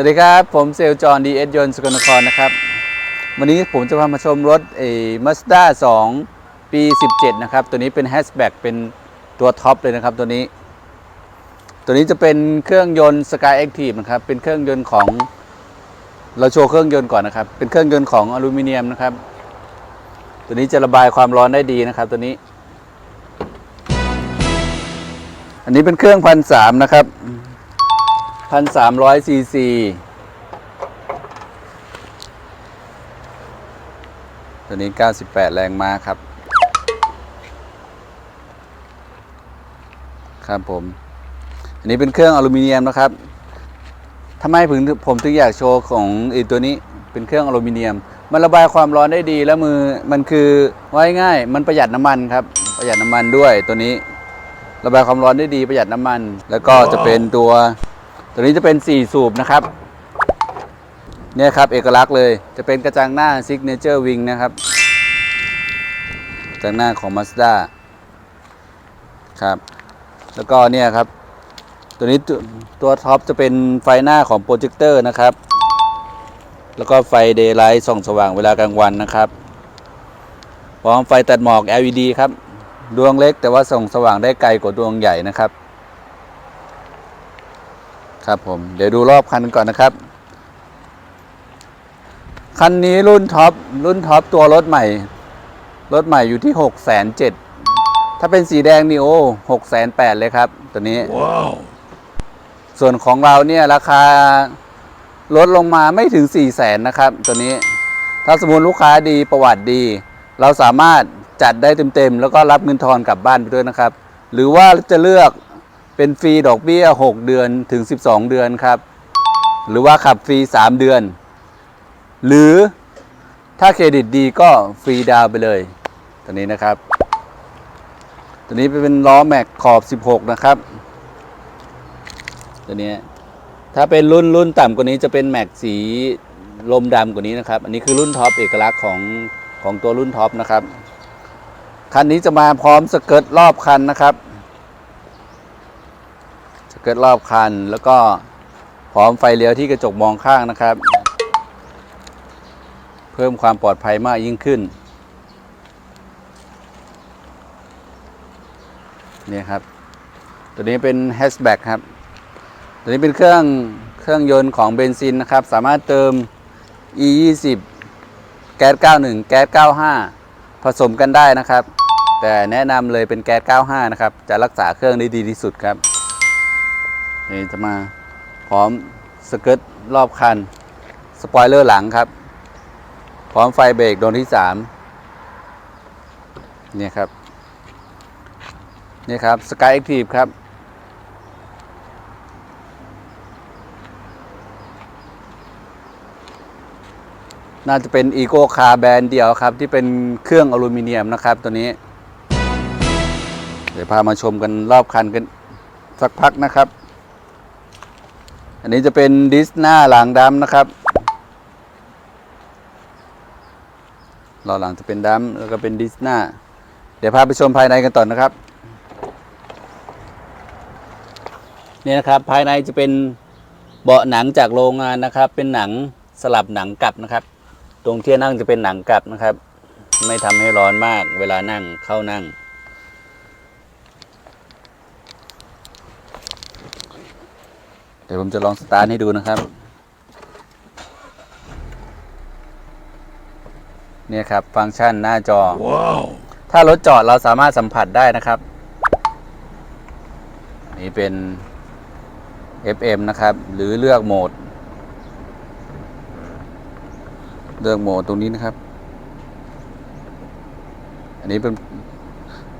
สวัสดีครับ ผมเซลจอนดีเอสยนสกลนครนะครับ วันนี้ผมจะพามาชมรถเอมาสด้า2ปี 17 นะครับ ตัวนี้เป็นแฮชแบ็กเป็นตัวท็อปเลยนะครับตัวนี้ ตัวนี้จะเป็นเครื่องยนต์ Sky Active นะครับ เป็นเครื่องยนต์ของเราโชว์เครื่องยนต์ก่อนนะครับ เป็นเครื่องยนต์ของอลูมิเนียมนะครับ ตัวนี้จะระบายความร้อนได้ดีนะครับตัวนี้ อันนี้เป็นเครื่องพันสามนะครับ พันสามร้อยซีซีตัวนี้ 98 แรงม้าครับ ครับผม อันนี้เป็นเครื่องอลูมิเนียมนะครับทำไมถึงผมถึงอยากโชว์ของไอีตัวนี้เป็นเครื่องอลูมิเนียม มันระบายความร้อนได้ดีแล้วมือมันคือว่าง่ายมันประหยัดน้ำมันครับ ประหยัดน้ำมันด้วยตัวนี้ ระบายความร้อนได้ดีประหยัดน้ำมัน แล้วก็จะเป็นตัว ตัวนี้จะเป็น 4 สูบนะครับเนี่ยครับ เอกลักษณ์เลยจะเป็นกระจังหน้า Signature Wing นะครับกระจังหน้าของ Mazda ครับ แล้วก็เนี่ยครับ ตัวนี้ตัวตัวท็อปจะเป็นไฟหน้าของโปรเจคเตอร์นะครับ แล้วก็ไฟเดย์ไลท์ส่องสว่างเวลากลางวันนะครับ พร้อมไฟตัดหมอก LED ครับ ดวงเล็กแต่ว่าส่องสว่างได้ไกลกว่าดวงใหญ่นะครับ ครับผม เดี๋ยวดูรอบคันก่อนนะครับ คันนี้รุ่นท็อปรุ่นท็อปตัวรถใหม่ รถใหม่อยู่ที่6กแสนเจ็ดถ้าเป็นสีแดงนี่โอ้หกแสนแปดเลยครับ ตัวนี้ Wow. ส่วนของเราเนี่ยราคาลดลงมาไม่ถึง4 0 0แสนนะครับ ตัวนี้ ถ้าสมมติลูกค้าดีประวัติดี เราสามารถจัดได้เต็มๆ แล้วก็รับเงินทอนกลับบ้านไปด้วยนะครับ หรือว่าจะเลือก เป็นฟรีดอกเบี้ย 6 เดือนถึง 12 เดือนครับ หรือว่าขับฟรี 3 เดือน หรือถ้าเครดิตดีก็ฟรีดาวไปเลย ตัวนี้นะครับ ตัวนี้เป็นล้อแม็กขอบ 16 นะครับ ตัวนี้ถ้าเป็นรุ่นรุ่นต่ำกว่านี้จะเป็นแม็กสีลมดำกว่านี้นะครับ อันนี้คือรุ่นท็อปเอกลักษณ์ของของตัวรุ่นท็อปนะครับ คันนี้จะมาพร้อมสเกิร์ตรอบคันนะครับ เกิร์ตรอบคัน แล้วก็พร้อมไฟเลี้ยวที่กระจกมองข้างนะครับ เพิ่มความปลอดภัยมากยิ่งขึ้นนี่ครับ ตัวนี้เป็นแฮชแบ็กครับ ตัวนี้เป็นเครื่องเครื่องยนต์ของเบนซินนะครับ สามารถเติม e 2 0แก๊ส 91 แก๊ส 95 ผสมกันได้นะครับ แต่แนะนำเลยเป็นแก๊ส 95 นะครับ จะรักษาเครื่องได้ดีที่สุดครับ นี่จะมาพร้อมสเกิร์ตรอบคัน สปอยเลอร์หลังครับ พร้อมไฟเบรกดวงที่3เนี่ยครับ นี่ครับ Sky Active ครับ น่าจะเป็นอีโ c คาร์แบรนด์เดียวครับ ที่เป็นเครื่องอลูมิเนียมนะครับตัวนี้ เดี๋ยวพามาชมกันรอบคันกันสักพักนะครับ อันนี้จะเป็นดิสหน้าหลังดำนะครับล้อหลังจะเป็นดำแล้วก็เป็นดิสหน้า เดี๋ยวพาไปชมภายในกันต่อนนะครับนี่นะครับภายในจะเป็นเบาะหนังจากโรงงานนะครับ เป็นหนังสลับหนังกลับนะครับ ตรงที่นั่งจะเป็นหนังกลับนะครับ ไม่ทำให้ร้อนมากเวลานั่งเข้านั่ง ดี๋ยวผมจะลองสตาร์ทให้ดูนะครับ เนี่ยครับฟังก์ชันหน้าจอ Wow. ถ้ารถจอดเราสามารถสัมผัสได้นะครับ นี่เป็น FM นะครับ หรือเลือกโหมด เลือกโหมดตรงนี้นะครับ อันนี้เป็น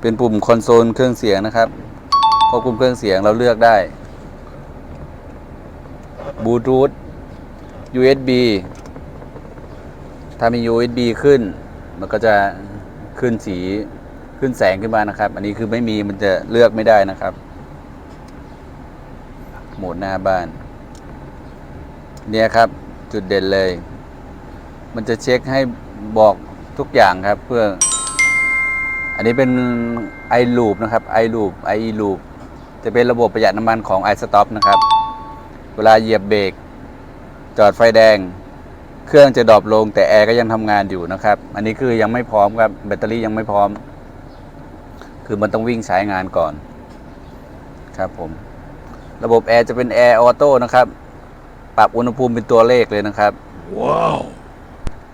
เป็นปุ่มคอนโซลเครื่องเสียงนะครับควบคุมเครื่องเสียงเราเลือกได้ บลูทูธ USB ถ้ามี USB ขึ้น มันก็จะขึ้นสีขึ้นแสงขึ้นมานะครับ อันนี้คือไม่มีมันจะเลือกไม่ได้นะครับ โหมดหน้าบ้าน เนี่ยครับจุดเด่นเลย มันจะเช็คให้บอกทุกอย่างครับเพื่อ อันนี้เป็น i loop นะครับ i loop i loop จะเป็นระบบประหยัดน้ำมันของ i stop นะครับ เวลาเหยียบเบรกจอดไฟแดง เครื่องจะดรอปลง แต่แอร์ก็ยังทำงานอยู่นะครับ อันนี้คือยังไม่พร้อมครับแบตเตอรี่ยังไม่พร้อม คือมันต้องวิ่งใช้งานก่อน ครับผม ระบบแอร์จะเป็นแอร์ออโต้นะครับ ปรับอุณหภูมิเป็นตัวเลขเลยนะครับ Wow.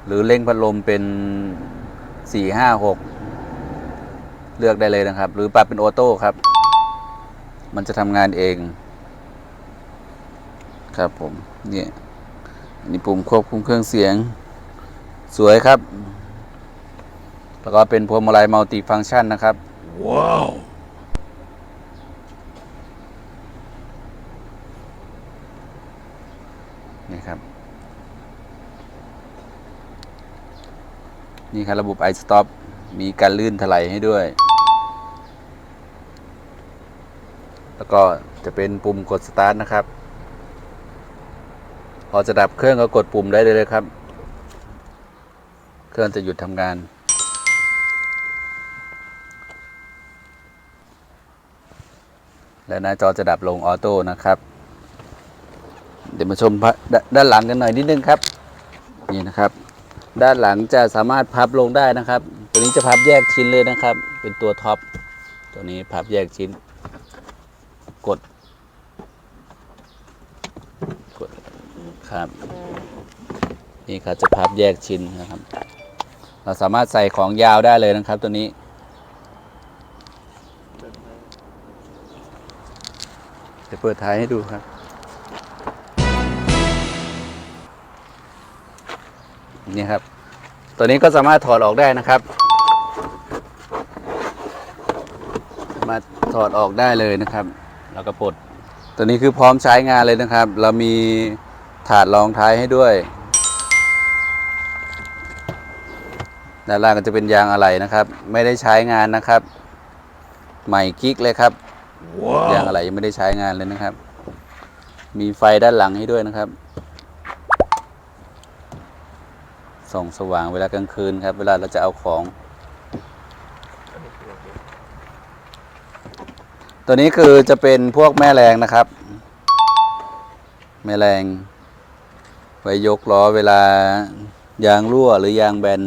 หรือเร่งพัดลมเป็นสี่ห้าหกเลือกได้เลยนะครับ หรือปรับเป็นออโต้ครับ มันจะทำงานเอง ครับผมเนี่ยอันนี้ปุ่มควบคุมเครื่องเสียง สวยครับ แล้วก็เป็นพวงมาลัยมัลติฟังก์ชันนะครับ Wow. นี่ครับ นี่ครับระบบ i stop มีการลื่นถลายให้ด้วย แล้วก็จะเป็นปุ่มกดสตาร์ทนะครับ พอจะดับเครื่องก็กดปุ่มได้เลยครับ เครื่องจะหยุดทำงาน และหน้าจอจะดับลงออโต้นะครับ เดี๋ยวมาชมพะด้านหลังกันหน่อยนิดนึงครับ นี่นะครับ ด้านหลังจะสามารถพับลงได้นะครับ ตัวนี้จะพับแยกชิ้นเลยนะครับ เป็นตัวท็อปตัวนี้พับแยกชิ้น กด กด ครับ นี่ครับจะพับแยกชิ้นนะครับ เราสามารถใส่ของยาวได้เลยนะครับตัวนี้จะเปิดท้ายให้ดูครับ นี่ครับ ตัวนี้ก็สามารถถอดออกได้นะครับ มาถถอดออกได้เลยนะครับ แล้วก็ปลดตัวนี้คือพร้อมใช้งานเลยนะครับ เรามี ถาดรองท้ายให้ด้วย ด้านล่างก็จะเป็นยางอะไหล่นะครับ ไม่ได้ใช้งานนะครับ ใหม่กิ๊กเลยครับยาง Wow. อะไหล่ยังไม่ได้ใช้งานเลยนะครับ มีไฟด้านหลังให้ด้วยนะครับ ส่องสว่างเวลากลางคืนครับ เวลาเราจะเอาของ ตัวนี้คือจะเป็นพวกแม่แรงนะครับ แม่แรงไว้ยกล้อเวลายางรั่วหรือยางแบน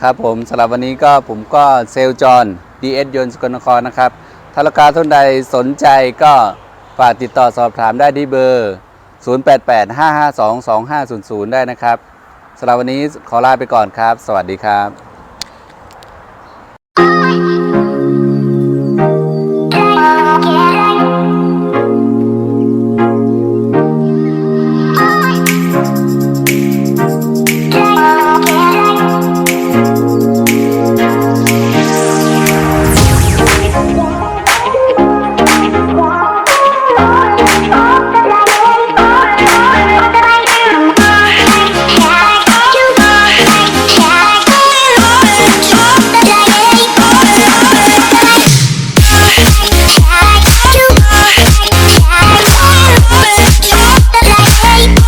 ครับผมสำหรับวันนี้ก็ผมก็เซลลจอห์น DS ยนต์สกลนครนะครับ ถ้าลูกค้าท่านใดสนใจก็ฝากติดต่อสอบถามได้ที่เบอร์ 0885522500 ได้นะครับสำหรับวันนี้ขอลาไปก่อนครับ สวัสดีครับ